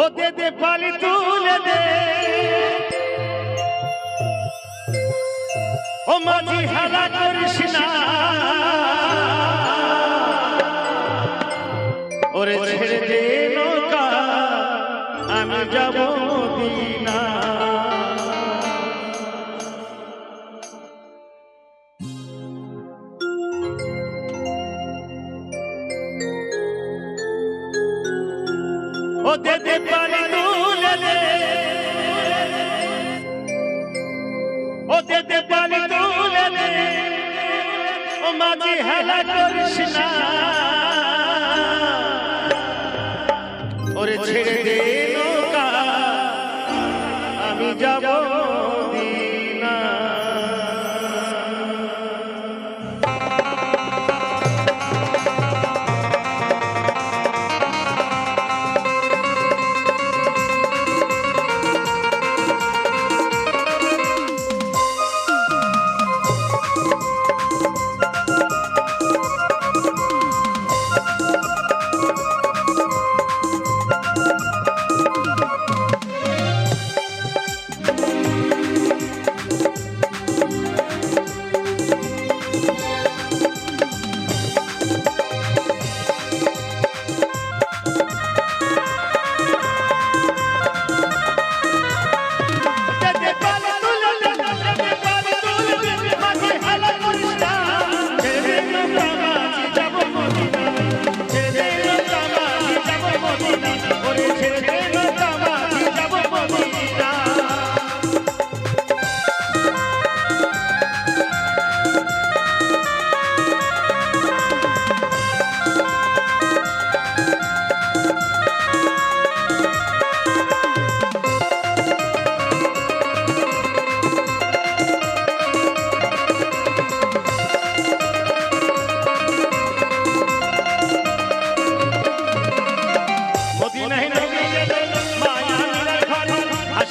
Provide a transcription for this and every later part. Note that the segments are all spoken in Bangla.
ও দে দে পালি তুলে দে। ও মাঝি হালা করিস না। ওরে ছেড়ে দে নৌকা, আমি যাব দিনা ও দে দে পানি তুলে দে। ও দে দে পানি তুলে দে। ও মাঝি হেলা করিস না। ওরে ছেড়ে দে আমি যাব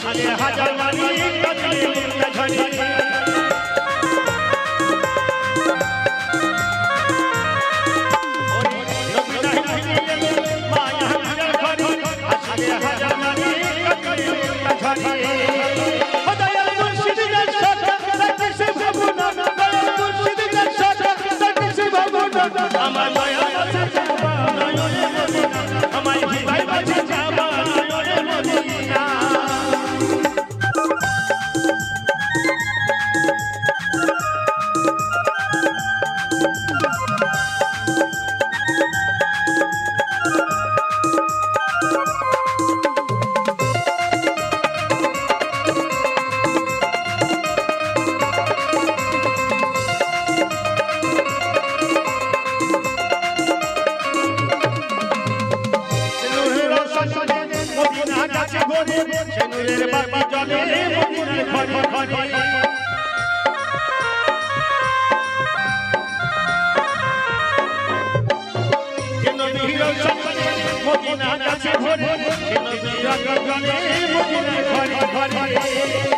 হাজার হাজার Bye, bye, bye. মদিনা গাছে ভরে মদিনা ঘরে ঘরে।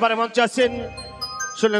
এবারে মঞ্চে আছেন শুনলেন